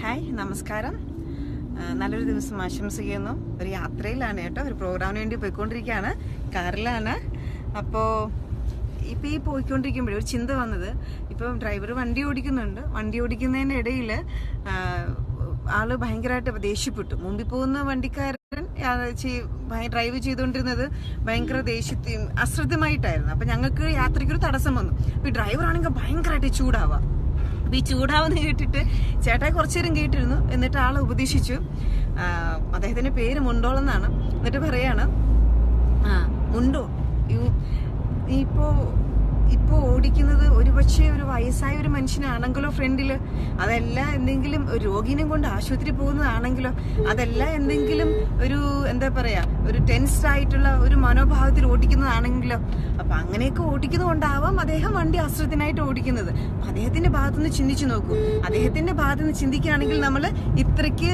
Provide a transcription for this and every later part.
Hi നമസ്കാരം. നല്ലൊരു ദിവസം ആശംസിക്കുന്നു. ഒരു യാത്രയിലാണ് കേട്ടോ ഒരു പ്രോഗ്രാമിന് വേണ്ടി പോയിക്കൊണ്ടിരിക്കുകയാണ്. കാറിലാണ്. അപ്പോൾ ഇപ്പോൾ ഈ പോയിക്കൊണ്ടിരിക്കുമ്പോഴേ ഒരു ചിന്ത വന്നത് ഇപ്പം ഡ്രൈവർ വണ്ടി ഓടിക്കുന്നുണ്ട്. വണ്ടി ഓടിക്കുന്നതിന്റെ ഇടയിൽ ആൾ ഭയങ്കരമായിട്ട് ദേഷ്യപ്പെട്ടു. മുമ്പിൽ പോകുന്ന വണ്ടിക്കാരൻ ഡ്രൈവ് ചെയ്തുകൊണ്ടിരുന്നത് ഭയങ്കര ദേഷ്യത്തെയും അശ്രദ്ധമായിട്ടായിരുന്നു. അപ്പം ഞങ്ങൾക്ക് യാത്രയ്ക്കൊരു തടസ്സം വന്നു. അപ്പോൾ ആണെങ്കിൽ ഭയങ്കരമായിട്ട് ചൂടാവാം അപ്പൊ ഈ ചൂടാവുന്ന കേട്ടിട്ട് ചേട്ടായി കുറച്ചു നേരം കേട്ടിരുന്നു. എന്നിട്ട് ആളെ ഉപദേശിച്ചു. അദ്ദേഹത്തിന്റെ പേര് മുണ്ടോളെന്നാണ് എന്നിട്ട് പറയാണ് ആ മുണ്ടോ? ഇപ്പോ ഇപ്പോ ഓടിക്കുന്നത് ഒരുപക്ഷെ ഒരു വയസ്സായ ഒരു മനുഷ്യനാണെങ്കിലോ ഫ്രണ്ടിൽ. അതല്ല എന്തെങ്കിലും ഒരു രോഗിനെ കൊണ്ട് ആശുപത്രി പോകുന്നതാണെങ്കിലോ അതല്ല എന്തെങ്കിലും ഒരു എന്താ പറയാ ഒരു ടെൻസ്ഡ് ആയിട്ടുള്ള ഒരു മനോഭാവത്തിൽ ഓടിക്കുന്നതാണെങ്കിലോ അപ്പൊ അങ്ങനെയൊക്കെ ഓടിക്കുന്നതുകൊണ്ടാവാം അദ്ദേഹം വണ്ടി അശ്രദ്ധനായിട്ട് ഓടിക്കുന്നത്. അദ്ദേഹത്തിന്റെ ഭാഗത്തുനിന്ന് ചിന്തിച്ചു നോക്കൂ. അദ്ദേഹത്തിന്റെ ഭാഗത്തുനിന്ന് ചിന്തിക്കുകയാണെങ്കിൽ നമ്മൾ ഇത്രയ്ക്ക്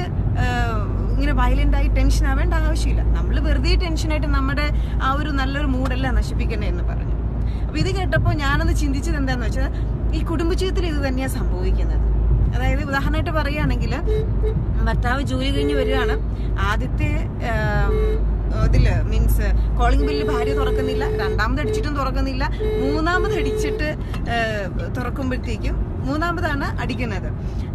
ഇങ്ങനെ വയലന്റ് ആയി ടെൻഷൻ ആവേണ്ട ആവശ്യമില്ല. നമ്മൾ വെറുതെ ടെൻഷനായിട്ട് നമ്മുടെ ആ ഒരു നല്ലൊരു മൂഡല്ല നശിപ്പിക്കണേ എന്ന് പറഞ്ഞു. അപ്പൊ ഇത് കേട്ടപ്പോൾ ഞാനത് ചിന്തിച്ചത് എന്താന്ന് വെച്ചാൽ ഈ കുടുംബജീവിതത്തിൽ ഇത് തന്നെയാണ് സംഭവിക്കുന്നത്. അതായത് ഉദാഹരണമായിട്ട് പറയുകയാണെങ്കിൽ ഭർത്താവ് ജോലി കഴിഞ്ഞ് വരികയാണ്. ആദ്യത്തെ കോളിംഗ് ബില്ല് ഭാര്യ തുറക്കുന്നില്ല രണ്ടാമത് അടിച്ചിട്ടും തുറക്കുന്നില്ല മൂന്നാമത് അടിച്ചിട്ട് തുറക്കുമ്പോഴത്തേക്കും മൂന്നാമതാണ് അടിക്കുന്നത്.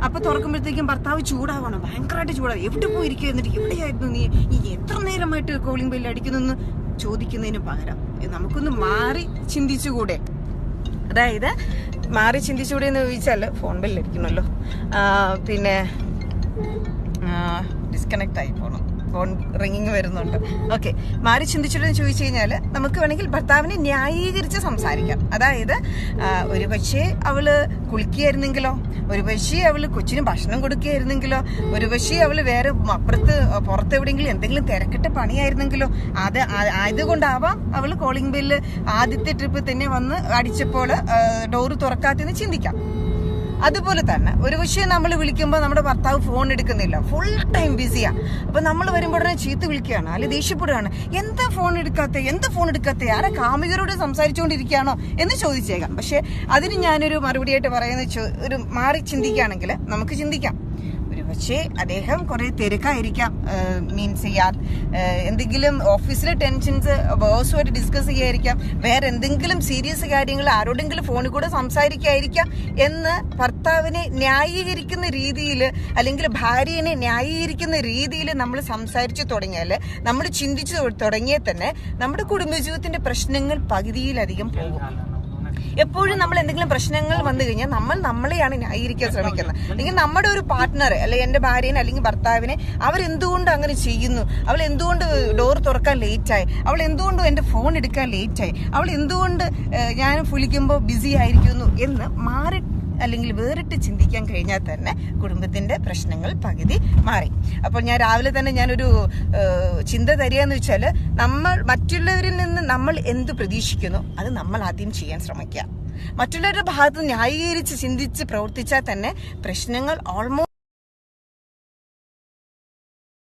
അപ്പൊ തുറക്കുമ്പോഴത്തേക്കും ഭർത്താവ് ചൂടാവണം ഭയങ്കരമായിട്ട് ചൂടാവും എവിടെ പോയിരിക്കും എന്നിട്ട് എവിടെയായിരുന്നു നീ. ഈ എത്ര നേരമായിട്ട് കോളിംഗ് ബില്ല് അടിക്കുന്നു ചോദിക്കുന്നതിന് പകരം. നമുക്കൊന്ന് മാറി ചിന്തിച്ചുകൂടെ? അതായത് മാറി ചിന്തിച്ചുകൂടെ എന്ന് ചോദിച്ചാൽ ഫോൺ ബില്ല് അടിക്കണല്ലോ പിന്നെ ഡിസ്കണക്ട് ആയി പോണം. ഫോൺ റിങ്ങിങ് വരുന്നുണ്ട്. ഓക്കെ. മാറി ചിന്തിച്ചിട്ടെന്ന് ചോദിച്ചു കഴിഞ്ഞാൽ നമുക്ക് വേണമെങ്കിൽ ഭർത്താവിനെ ന്യായീകരിച്ച് സംസാരിക്കാം. അതായത് ഒരു പക്ഷേ അവൾ കുളിക്കുകയായിരുന്നെങ്കിലോ ഒരു പക്ഷേ അവൾ കൊച്ചിന് ഭക്ഷണം കൊടുക്കുകയായിരുന്നെങ്കിലോ ഒരു പക്ഷേ അവൾ വേറെ അപ്പുറത്ത് പുറത്ത് എവിടെയെങ്കിലും എന്തെങ്കിലും തിരക്കിട്ട പണിയായിരുന്നെങ്കിലോ അത് ആയതുകൊണ്ടാവാം അവൾ കോളിംഗ് ബില്ല് ആദ്യത്തെ ട്രിപ്പ് തന്നെ വന്ന് അടിച്ചപ്പോൾ ഡോറ് തുറക്കാത്തെന്ന് ചിന്തിക്കാം. അതുപോലെ തന്നെ ഒരു പക്ഷേ നമ്മൾ വിളിക്കുമ്പോൾ നമ്മുടെ ഭർത്താവ് ഫോൺ എടുക്കുന്നില്ല. ഫുൾ ടൈം ബിസിയാ അപ്പൊ നമ്മൾ വരുമ്പോഴേ ചീത്ത വിളിക്കുകയാണ് അല്ലെങ്കിൽ ദേഷ്യപ്പെടുകയാണ്. എന്താ ഫോൺ എടുക്കാത്ത? എന്താ ഫോൺ എടുക്കാത്ത? ആരെ കാമികരോട് സംസാരിച്ചുകൊണ്ടിരിക്കുകയാണോ എന്ന് ചോദിച്ചേക്കാം. പക്ഷെ അതിന് ഞാനൊരു മറുപടിയായിട്ട് പറയുന്ന ഒരു മാറി ചിന്തിക്കുകയാണെങ്കിൽ നമുക്ക് ചിന്തിക്കാം. പക്ഷേ അദ്ദേഹം കുറെ തിരക്കായിരിക്കാം. മീൻസ് ചെയ്യാൻ എന്തെങ്കിലും ഓഫീസിലെ ടെൻഷൻസ് ബോസുമായിട്ട് ഡിസ്കസ് ചെയ്യായിരിക്കാം. വേറെ എന്തെങ്കിലും സീരിയസ് കാര്യങ്ങൾ ആരോടെങ്കിലും ഫോണിൽ കൂടെ സംസാരിക്കായിരിക്കാം എന്ന് ഭർത്താവിനെ ന്യായീകരിക്കുന്ന രീതിയിൽ അല്ലെങ്കിൽ ഭാര്യനെ ന്യായീകരിക്കുന്ന രീതിയിൽ നമ്മൾ സംസാരിച്ചു തുടങ്ങിയാൽ നമ്മൾ ചിന്തിച്ചു തുടങ്ങിയാൽ തന്നെ നമ്മുടെ കുടുംബജീവിതത്തിന്റെ പ്രശ്നങ്ങൾ പകുതിയിലധികം പോകും. എപ്പോഴും നമ്മൾ എന്തെങ്കിലും പ്രശ്നങ്ങൾ വന്നു കഴിഞ്ഞാൽ നമ്മൾ നമ്മളെയാണ് ന്യായീകരിക്കാൻ ശ്രമിക്കുന്നത്. അല്ലെങ്കിൽ നമ്മുടെ ഒരു പാർട്ട്ണർ അല്ലെങ്കിൽ എന്റെ ഭാര്യനെ അല്ലെങ്കിൽ ഭർത്താവിനെ അവരെന്തുകൊണ്ട് അങ്ങനെ ചെയ്യുന്നു? അവൾ എന്തുകൊണ്ട് ഡോർ തുറക്കാൻ ലേറ്റ് ആയി? അവൾ എന്തുകൊണ്ട് എന്റെ ഫോൺ എടുക്കാൻ ലേറ്റ് ആയി? അവൾ എന്തുകൊണ്ട് ഞാൻ വിളിക്കുമ്പോൾ ബിസി ആയിരിക്കുന്നു എന്ന് മാറി അല്ലെങ്കിൽ വേറിട്ട് ചിന്തിക്കാൻ കഴിഞ്ഞാൽ തന്നെ കുടുംബത്തിന്റെ പ്രശ്നങ്ങൾ പകുതി മാറി. അപ്പോൾ ഞാൻ രാവിലെ തന്നെ ഞാനൊരു ചിന്ത തരികയെന്ന് വെച്ചാൽ നമ്മൾ മറ്റുള്ളവരിൽ നിന്ന് നമ്മൾ എന്ത് പ്രതീക്ഷിക്കുന്നു അത് നമ്മൾ ആദ്യം ചെയ്യാൻ ശ്രമിക്കുക. മറ്റുള്ളവരുടെ ഭാഗത്ത് ന്യായീകരിച്ച് ചിന്തിച്ച് പ്രവർത്തിച്ചാൽ തന്നെ പ്രശ്നങ്ങൾ ഓൾമോസ്റ്റ്